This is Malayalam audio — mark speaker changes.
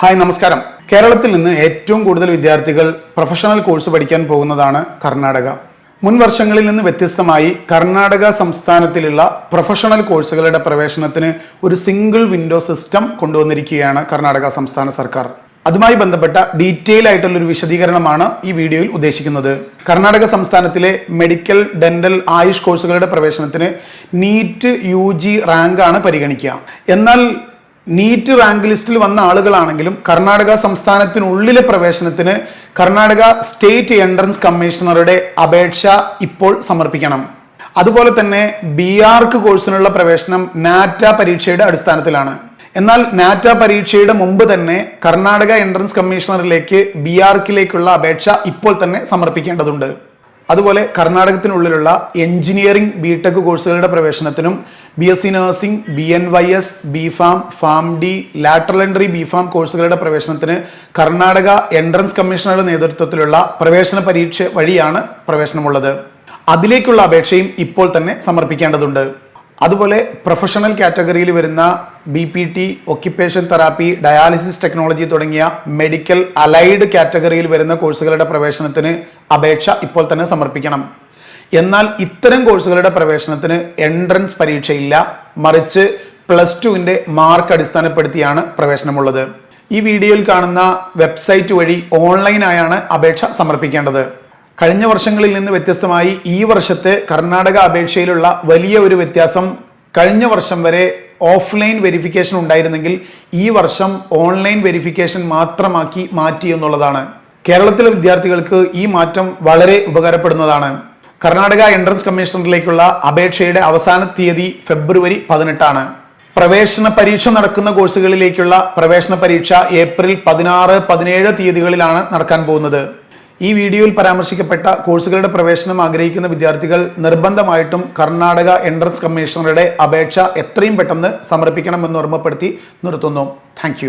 Speaker 1: ഹായ് നമസ്കാരം. കേരളത്തിൽ നിന്ന് ഏറ്റവും കൂടുതൽ വിദ്യാർത്ഥികൾ പ്രൊഫഷണൽ കോഴ്സ് പഠിക്കാൻ പോകുന്നതാണ് കർണാടക. മുൻ വർഷങ്ങളിൽ നിന്ന് വ്യത്യസ്തമായി കർണാടക സംസ്ഥാനത്തിലുള്ള പ്രൊഫഷണൽ കോഴ്സുകളുടെ പ്രവേശനത്തിന് ഒരു സിംഗിൾ വിൻഡോ സിസ്റ്റം കൊണ്ടുവന്നിരിക്കുകയാണ് കർണാടക സംസ്ഥാന സർക്കാർ. അതുമായി ബന്ധപ്പെട്ട ഡീറ്റെയിൽ ആയിട്ടുള്ള ഒരു വിശദീകരണമാണ് ഈ വീഡിയോയിൽ ഉദ്ദേശിക്കുന്നത്. കർണാടക സംസ്ഥാനത്തിലെ മെഡിക്കൽ ഡെന്റൽ ആയുഷ് കോഴ്സുകളുടെ പ്രവേശനത്തിന് നീറ്റ് യു ജി റാങ്കാണ് പരിഗണിക്കുക. എന്നാൽ നീറ്റ് റാങ്ക് ലിസ്റ്റിൽ വന്ന ആളുകളാണെങ്കിലും കർണാടക സംസ്ഥാനത്തിനുള്ളിലെ പ്രവേശനത്തിന് കർണാടക സ്റ്റേറ്റ് എൻട്രൻസ് കമ്മീഷണറുടെ അപേക്ഷ ഇപ്പോൾ സമർപ്പിക്കണം. അതുപോലെ തന്നെ ബി ആർക്ക് കോഴ്സിനുള്ള പ്രവേശനം നാറ്റ പരീക്ഷയുടെ അടിസ്ഥാനത്തിലാണ്. എന്നാൽ നാറ്റ പരീക്ഷയുടെ മുമ്പ് തന്നെ കർണാടക എൻട്രൻസ് കമ്മീഷണറിലേക്ക് ബി ആർക്കിലേക്കുള്ള അപേക്ഷ ഇപ്പോൾ തന്നെ സമർപ്പിക്കേണ്ടതുണ്ട്. അതുപോലെ കർണാടകത്തിനുള്ളിലുള്ള എഞ്ചിനീയറിംഗ് ബി ടെക് കോഴ്സുകളുടെ പ്രവേശനത്തിനും B S C nursing B N Y S B pharm pharm D lateral entry B pharm കോഴ്സുകളുടെ പ്രവേശനത്തിന് കർണാടക എൻട്രൻസ് കമ്മീഷണറുടെ നേതൃത്വത്തിലുള്ള പ്രവേശന പരീക്ഷ വഴിയാണ് പ്രവേശനമുള്ളത്. അതിലേക്കുള്ള അപേക്ഷയും ഇപ്പോൾ തന്നെ സമർപ്പിക്കേണ്ടതുണ്ട്. അതുപോലെ പ്രൊഫഷണൽ കാറ്റഗറിയിൽ വരുന്ന B P T occupation therapy dialysis technology തുടങ്ങിയ മെഡിക്കൽ അലൈഡ് കാറ്റഗറിയിൽ വരുന്ന കോഴ്സുകളുടെ പ്രവേശനത്തിന് അപേക്ഷ ഇപ്പോൾ തന്നെ സമർപ്പിക്കണം. എന്നാൽ ഇത്തരം കോഴ്സുകളുടെ പ്രവേശനത്തിന് എൻട്രൻസ് പരീക്ഷയില്ല. മറിച്ച് പ്ലസ് ടുവിന്റെ മാർക്ക് അടിസ്ഥാനപ്പെടുത്തിയാണ് പ്രവേശനമുള്ളത്. ഈ വീഡിയോയിൽ കാണുന്ന വെബ്സൈറ്റ് വഴി ഓൺലൈനായാണ് അപേക്ഷ സമർപ്പിക്കേണ്ടത്. കഴിഞ്ഞ വർഷങ്ങളിൽ നിന്ന് വ്യത്യസ്തമായി ഈ വർഷത്തെ കർണാടക അപേക്ഷയിലുള്ള വലിയ ഒരു വ്യത്യാസം കഴിഞ്ഞ വർഷം വരെ ഓഫ്ലൈൻ വെരിഫിക്കേഷൻ ഉണ്ടായിരുന്നെങ്കിൽ ഈ വർഷം ഓൺലൈൻ വെരിഫിക്കേഷൻ മാത്രമാക്കി മാറ്റി എന്നുള്ളതാണ്. കേരളത്തിലെ വിദ്യാർത്ഥികൾക്ക് ഈ മാറ്റം വളരെ ഉപകാരപ്പെടുന്നതാണ്. കർണാടക എൻട്രൻസ് കമ്മീഷണറിലേക്കുള്ള അപേക്ഷയുടെ അവസാന തീയതി ഫെബ്രുവരി പതിനെട്ടാണ്. പ്രവേശന പരീക്ഷ നടക്കുന്ന കോഴ്സുകളിലേക്കുള്ള പ്രവേശന പരീക്ഷ ഏപ്രിൽ പതിനാറ് പതിനേഴ് തീയതികളിലാണ് നടക്കാൻ പോകുന്നത്. ഈ വീഡിയോയിൽ പരാമർശിക്കപ്പെട്ട കോഴ്സുകളുടെ പ്രവേശനം ആഗ്രഹിക്കുന്ന വിദ്യാർത്ഥികൾ നിർബന്ധമായിട്ടും കർണാടക എൻട്രൻസ് കമ്മീഷണറുടെ അപേക്ഷ എത്രയും പെട്ടെന്ന് സമർപ്പിക്കണമെന്ന് ഓർമ്മപ്പെടുത്തി നിർത്തുന്നു. താങ്ക്